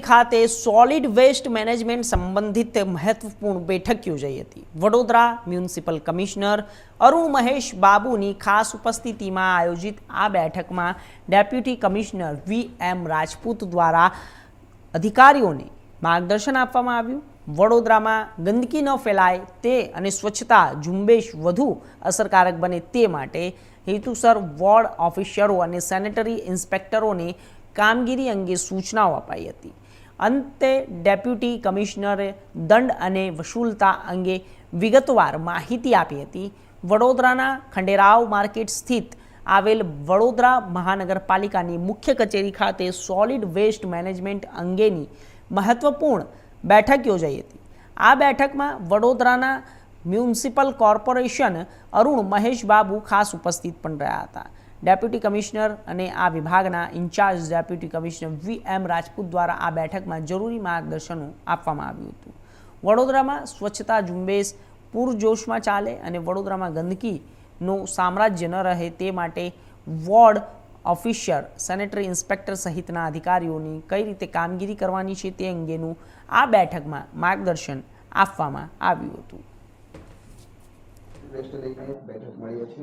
ખાતે solid waste management સંબંધિત મહત્વપૂર્ણ બેઠક યોજાઈ હતી. વડોદરા મ્યુનિસિપલ કમિશનર અરુણ મહેશ બાબુની ખાસ ઉપસ્થિતિમાં આયોજિત આ બેઠકમાં deputy commissioner V M Rajput દ્વારા અધિકારીઓને માર્ગદર્શન આપવામાં આવ્યું. વડોદરામાં ગંદકી ન ફેલાય તે અને સ્વચ્છતા ઝુંબેશ વધુ અસરકારક બને તે માટે હેતુસર વોર્ડ ઓફિસરો અને સેનેટરી ઇન્સ્પેક્ટરોને કામગીરી અંગે સૂચનાઓ અપાઈ હતી. અંતે ડેપ્યુટી કમિશનરે દંડ અને વસૂલતા અંગે વિગતવાર માહિતી આપી હતી. વડોદરાના ખંડેરાવ માર્કેટ સ્થિત આવેલ વડોદરા મહાનગરપાલિકાની મુખ્ય કચેરી ખાતે સોલિડ વેસ્ટ મેનેજમેન્ટ અંગેની મહત્વપૂર્ણ બેઠક યોજાઈ હતી. આ બેઠકમાં વડોદરાના મ્યુનિસિપલ કોર્પોરેશન અરુણ મહેશ બાબુ ખાસ ઉપસ્થિત પણ રહ્યા હતા. ડેપ્યુટી કમિશનર અને આ વિભાગના in-charge deputy commissioner V M Rajput દ્વારા આ બેઠકમાં જરૂરી માર્ગદર્શનો આપવામાં આવ્યું હતું. વડોદરામાં સ્વચ્છતા ઝુંબેશ પૂરજોશમાં ચાલે અને વડોદરામાં ગંદકીનું સામ્રાજ્ય ન રહે તે માટે વોર્ડ ઓફિસર, સેનેટરી ઇન્સ્પેક્ટર સહિતના અધિકારીઓની કઈ રીતે કામગીરી કરવાની છે તે અંગેનું આ બેઠકમાં માર્ગદર્શન આપવામાં આવ્યું હતું. વેસ્ટ લઈને બેઠક મળી છે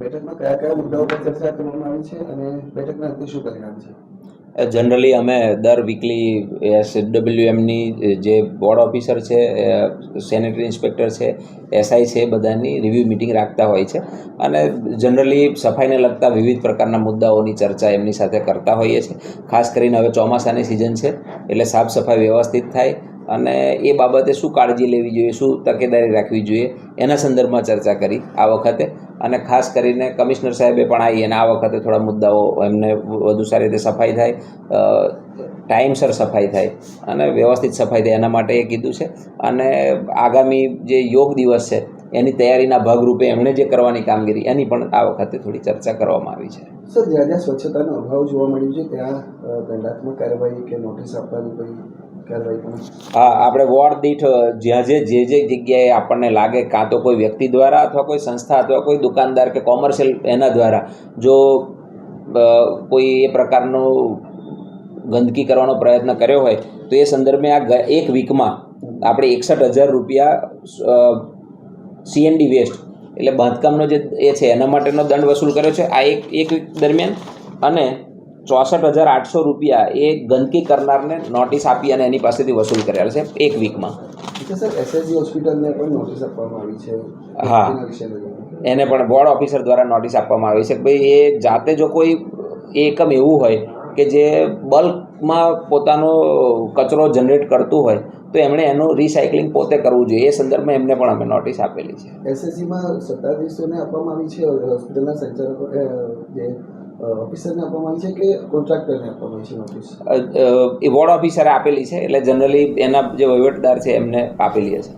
બેઠકમાં કયા કયા મુદ્દાઓ પર ચર્ચા કરવામાં આવી છે અને બેઠકના અંતે શું પરિણામ છે? જનરલી અમે દર વીકલી એસ ડબલ્યુએમની જે બોર્ડ ઓફિસર છે સેનેટરી ઇન્સ્પેક્ટર છે એસઆઈ છે, બધાની રિવ્યૂ મિટિંગ રાખતા હોય છે. અને જનરલી સફાઈને લગતા વિવિધ પ્રકારના મુદ્દાઓની ચર્ચા એમની સાથે કરતા હોઈએ છીએ. ખાસ કરીને હવે ચોમાસાની સિઝન છે, એટલે સાફ સફાઈ વ્યવસ્થિત થાય અને એ બાબતે શું કાળજી લેવી જોઈએ, શું તકેદારી રાખવી જોઈએ, એના સંદર્ભમાં ચર્ચા કરી આ વખતે. અને ખાસ કરીને કમિશનર સાહેબે પણ આવી અને આ વખતે થોડા મુદ્દાઓ એમને વધુ સારી રીતે સફાઈ થાય ટાઈમસર સફાઈ થાય અને વ્યવસ્થિત સફાઈ થાય એના માટે એ કીધું છે. અને આગામી જે યોગ દિવસ છે, એની તૈયારીના ભાગરૂપે એમણે જે કરવાની કામગીરી, એની પણ આ વખતે થોડી ચર્ચા કરવામાં આવી છે. સર, જ્યાં જ્યાં સ્વચ્છતાનો અભાવ જોવા મળ્યું છે, ત્યાં દંડાત્મક કાર્યવાહી કે નોટિસ આપવાની કોઈ હા, આપણે વોર્ડ દીઠ જ્યાં જે જે જે જગ્યાએ આપણને લાગે, કાં તો કોઈ વ્યક્તિ દ્વારા અથવા કોઈ સંસ્થા અથવા કોઈ દુકાનદાર કે કોમર્શિયલ એના દ્વારા, જો કોઈ એ પ્રકારનો ગંદકી કરવાનો પ્રયત્ન કર્યો હોય, તો એ સંદર્ભે આ એક વીકમાં આપણે એકસઠ હજાર રૂપિયા સીએનડી વેસ્ટ એટલે બાંધકામનો જે એ છે, એના માટેનો દંડ વસૂલ કર્યો છે. આ એક એક વીક દરમિયાન. અને ચોસઠ હજાર આઠસો રૂપિયા એ ગંદકી કરનારને નોટિસ આપી અને એની પાસેથી વસૂલ કરેલ છે એક વીકમાં સર એસએસજી હોસ્પિટલને પણ નોટિસ આપવામાં આવી છે. હા. વિશે એને પણ બોર્ડ ઓફિસર દ્વારા નોટિસ આપવામાં આવી છે કે ભાઈ એ જાતે જો કોઈ એકમ એવું હોય કે જે બલ્કમાં પોતાનો કચરો જનરેટ કરતું હોય તો એમણે એનું રિસાયકલિંગ પોતે કરવું જોઈએ. એ સંદર્ભમાં એમને પણ અમે નોટિસ આપેલી છે. એસએસજીમાં સત્તાધીશોને આપવામાં આવી છે હોસ્પિટલના સંચાલકો જે ઓફિસરને આપવામાં આવી છે કે કોન્ટ્રાક્ટરને આપવામાં આવી છે નોટિસ એ વોર્ડ ઓફિસરે આપેલી છે, એટલે જનરલી એના જે વહીવટદાર છે એમને આપેલી હશે.